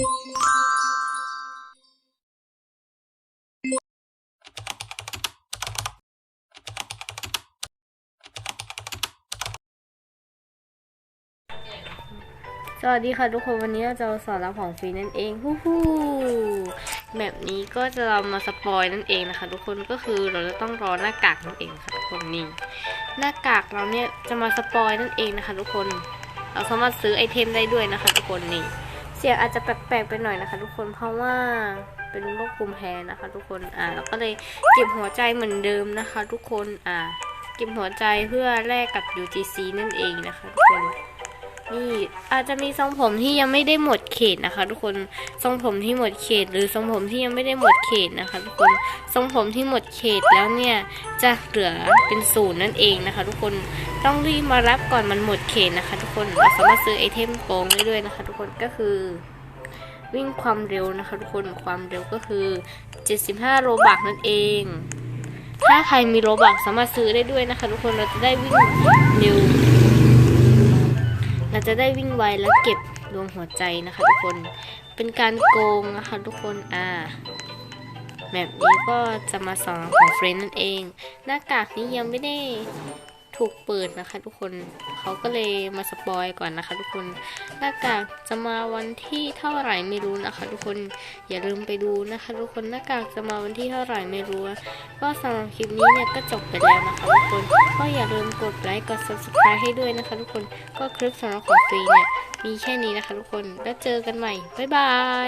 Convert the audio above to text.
สวัสดีค่ะทุกคนวันนี้เราจะสอนรับของฟรีนั่นเองฮู้ฮู้แบบนี้ก็จะเรามาสปอยนั่นเองนะคะ ทุกคนก็คือเราจะต้องรอหน้ากากนั่นเองค่ะทุกคนนี่หน้ากากเราเนี่ยจะมาสปอยนั่นเองนะคะ ทุกคน เราสามารถซื้อไอเทมได้ด้วยนะคะ ทุกคนนี่ เสียงอาจจะแปลกๆไปหน่อยนะคะ ทุกคนเพราะว่าเป็นโรคภูมิแพ้นะคะ ทุกคนอ่าเราก็เลยเก็บหัวใจเหมือนเดิมนะคะ ทุกคนอ่าเก็บหัวใจเพื่อแลกกับ UGC นั่นเองนะคะทุกคน นี่อาจจะมีทรงผมที่ยังไม่ได้หมดเขตนะคะ ทุกคนทรงผมที่หมดเขต หรือทรงผมที่ยังไม่ได้หมดเขตนะคะ ทุกคนทรงผมที่หมดเขตแล้วเนี่ยจะเหลือเป็นศูนย์นั่นเองนะคะ ทุกคนต้องรีบมารับก่อนมันหมดเขตนะคะ ทุกคนเราสามารถซื้อไอเทมโกงได้ด้วยนะคะ ทุกคนก็คือ วิ่งความเร็วนะคะ ทุกคนความเร็วก็คือ 75 โลบักนั่นเองถ้าใครมีโลบักสามารถซื้อได้ด้วยนะคะ ทุกคนเราจะได้วิ่งเร็ว เราจะได้วิ่งไวและเก็บดวงหัวใจนะคะทุกคน เป็นการโกงนะคะทุกคน อ่าแมปนี้ก็จะมาสอนของเฟรนนั่นเอง หน้ากากนี้ยังไม่ได้ ถูกเปิดนะคะ ทุกคนเขาก็เลยมาสปอยก่อนนะคะ ทุกคนหน้ากากจะมาวันที่เท่าไหร่ไม่รู้นะคะ ทุกคนอย่าลืมไปดูนะคะ ทุกคนหน้ากากจะมาวันที่เท่าไหร่ไม่รู้ ก็สำหรับคลิปนี้เนี่ยก็จบไปแล้วนะคะทุกคนก็อย่าลืมกดไลค์กด subscribe ให้ด้วยนะคะ ทุกคนก็คลิปสำหรับของฟรีเนี่ยมีแค่นี้นะคะ ทุกคนแล้วเจอกันใหม่บ๊ายบาย